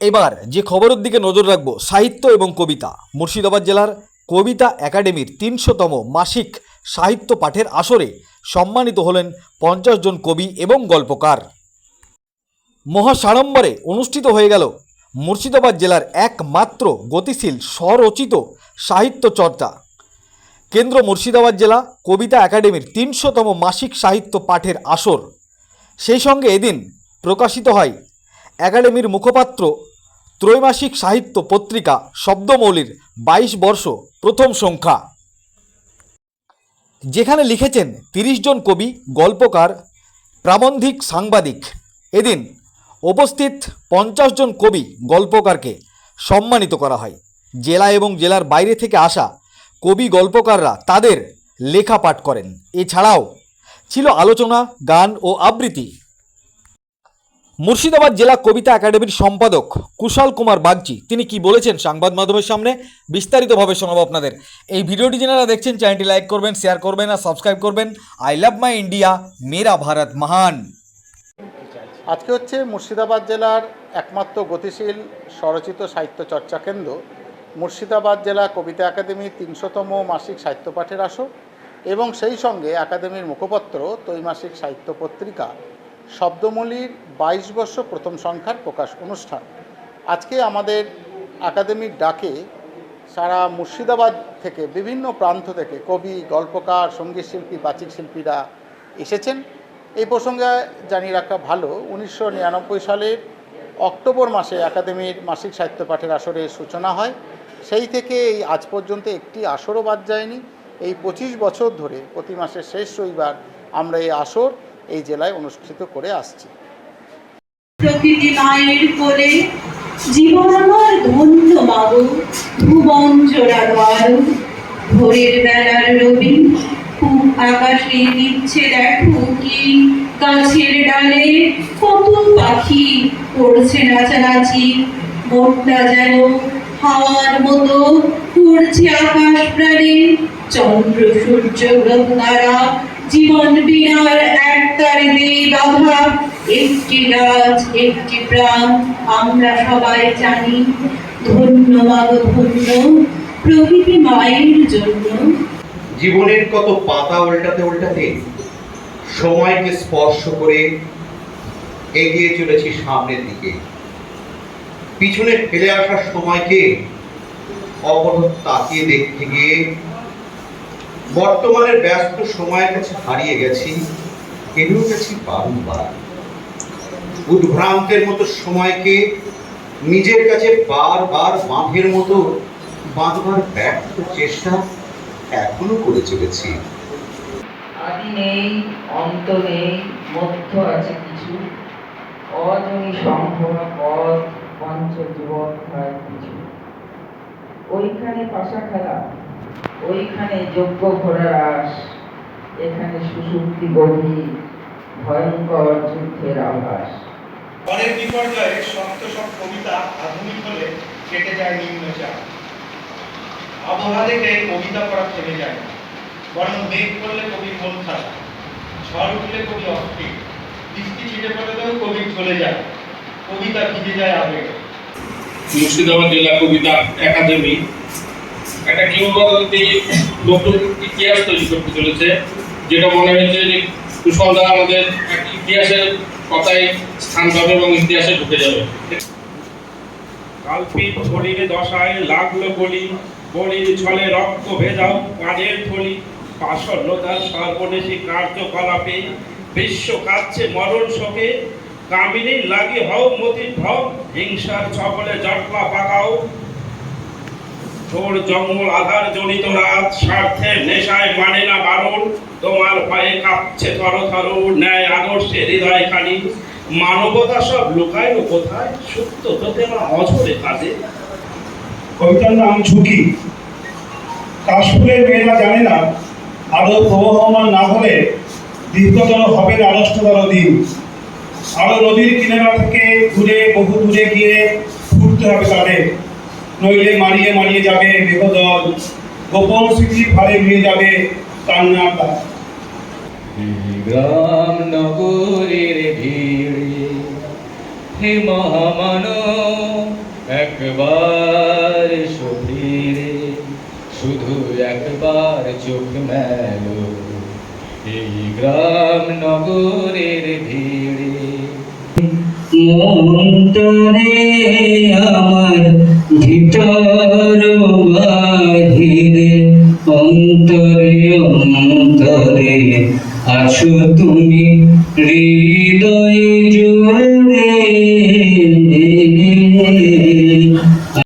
এবার যে খবরের দিকে নজর রাখব, সাহিত্য এবং কবিতা। মুর্শিদাবাদ জেলার কবিতা একাডেমির তিনশোতম মাসিক সাহিত্য পাঠের আসরে সম্মানিত হলেন পঞ্চাশ জন কবি এবং গল্পকার। মহাসাড়ম্বরে অনুষ্ঠিত হয়ে গেল মুর্শিদাবাদ জেলার একমাত্র গতিশীল স্বরচিত সাহিত্য চর্চা। কেন্দ্র মুর্শিদাবাদ জেলা কবিতা একাডেমির তিনশোতম মাসিক সাহিত্য পাঠের আসর। সেই সঙ্গে এদিন প্রকাশিত হয় একাডেমির মুখপাত্র, ত্রৈমাসিক সাহিত্য পত্রিকা শব্দমৌলির বাইশ বর্ষ প্রথম সংখ্যা। যেখানে লিখেছেন তিরিশ জন কবি, গল্পকার, প্রাবন্ধিক সাংবাদিক। এদিন উপস্থিত পঞ্চাশ জন কবি, গল্পকারকে সম্মানিত করা হয়। জেলা এবং জেলার বাইরে থেকে আসা কবি, গল্পকাররা তাদের লেখা পাঠ করেন। এছাড়াও ছিল আলোচনা, গান ও আবৃত্তি। মুর্শিদাবাদ জেলা কবিতা একাডেমির সম্পাদক কুশল কুমার বাগচি। তিনি কি বলেছেন সংবাদ মাধ্যমের সামনে? বিস্তারিতভাবে শোনাবো আপনাদের। এই ভিডিওটি যারা দেখছেন, চ্যানেলটি লাইক করবেন, শেয়ার করবেন আর সাবস্ক্রাইব করবেন। আই লাভ মাই ইন্ডিয়া মেরা ভারত মহান আজকে হচ্ছে মুর্শিদাবাদ জেলার একমাত্র গতিশীল স্বরচিত সাহিত্য চর্চা কেন্দ্র। মুর্শিদাবাদ জেলা কবিতা একাডেমির তিনশোতম মাসিক সাহিত্য পাঠের আসর এবং সেই সঙ্গে একাডেমির মুখপত্র, ত্রৈমাসিক সাহিত্য পত্রিকা। শব্দমলির বাইশ বর্ষ প্রথম সংখ্যার প্রকাশ অনুষ্ঠান। আজকে আমাদের একাডেমির ডাকে সারা মুর্শিদাবাদ থেকে বিভিন্ন প্রান্ত থেকে কবি, গল্পকার, সংগীত শিল্পী, বাচিক শিল্পীরা এসেছেন। এই প্রসঙ্গে জানিয়ে রাখা ভালো, উনিশশো নিরানব্বই সালের অক্টোবর মাসে একাডেমির মাসিক সাহিত্য পাঠের আসরের সূচনা হয়। সেই থেকে এই আজ পর্যন্ত একটি আসরও বাদ যায়নি। এই পঁচিশ বছর ধরে প্রতি মাসের শেষ রবিবার আমরা এই আসর এই জেলায় অনুষ্ঠিত করে আসছি। প্রকৃতি মায়ের কোলে জীবন আমার মাগো ভুবন ভোরের বেলার রবি আকাশে দিচ্ছে দেখো কি। গাছের ডালে কত পাখি করছে নাচানাচি। মনটা যেন হাওয়ার মতো উড়ছে আকাশ প্রাণে। চন্দ্র সূর্য গ্রহ তারা জীবন বিনার এক তারে বাধা। একটি গাছ একটি প্রাণ, আমরা সবাই জানি। ধন্য প্রকৃতি মায়ের জন্য। জীবনের কত পাতা উল্টাতে উল্টাতে সময়কে স্পর্শ করে এগিয়ে চলেছি সামনের দিকে। পিছনে ফেলে আসার সময়কে অপরত তাকিয়ে দেখতে গিয়ে বর্তমানের ব্যস্ত সময়ের কাছে হারিয়ে গেছি পেরেও গেছি বারংবার। উদ্ভ্রান্তের মতো সময়কে নিজের কাছে বারবার বাঁধের মতো বাঁধবার ব্যর্থ চেষ্টা এখনও করে চলেছি। আদি নেই, অন্ত নেই, মধ্য আছে কিছু। অজনী সম্ভবা পথ পঞ্চ জীবন হয় কিছু। ওইখানে পাশা খেলা। ওইখানে যোগ্য ঘোড়ার আস এখানে সুশুক্তি গভীর ভয়ঙ্কর যুদ্ধের আভাস। পরের বিপর্যয়ে শক্ত সব কবিতা আধুনিক হলে কেটে যায় নিম্নচাপ আবহাওয়া দেখে কবিতা পড়া থেমে যায় বরং মেঘ করলে কবির মন খারাপ ঝড় উঠলে কবি অস্থির বৃষ্টি ছিটে পড়লেও কবি চলে যায় কবিতা ভিজে যায় আবেগে। মুর্শিদাবাদ জেলা কবিতা একাডেমি একটা কিংবদন্তি নতুন ইতিহাস তৈরি করতে চলেছে, যেটা মনে হয়েছে যে কুশলদা আমাদের ইতিহাসের কথায় স্থান পাবে এবং ইতিহাসে ঢুকে যাবে। কালপিট শরীরে দশায় লাগল গলি বলির ছলে রক্ত ভেজাও কাজের থলি। পাশল্যতার সর্বদেশী কার্যকলাপে বিশ্ব কাচ্ছে মরণ শোকে। কামিনী লাগে হও মতি ভব হিংসার ছবলে জটলা পাকাও। ঝোড় জঙ্গল আধার জনিত রাত স্বার্থের নেশায় মানে না বারণ তোমার ভয়ে কাঁপছে থর থর ন্যায় আদর্শে হৃদয় খালি মানবতা সব লুকায় ও কোথায়? সত্য তোতে মা অঝরে কাজে কবিতার নাম ঝুঁকি। কাশফুলের মেয়েরা জানে না আরও প্রবহমান না হলে দীর্ঘতর হবে না আড়ষ্টতর দিন। আরও নদীর কিনারা থেকে ঘুরে বহু দূরে গিয়ে ঘুরতে হবে তাদের। নইলে মারিয়ে মারিয়ে যাবে মেঘদল গোপন স্মৃতির ভারে নিয়ে যাবে কান্নার দ্বার। গ্রাম নগরের ভিড়ে হে মহামানব একবার সফিরে শুধু একবার চোখ মেলো এই গ্রাম নগরের ভিড়ে অন্তরে আমার ভিতর বাহিরে অন্তরে অন্তরে আছো তুমি হৃদয়ে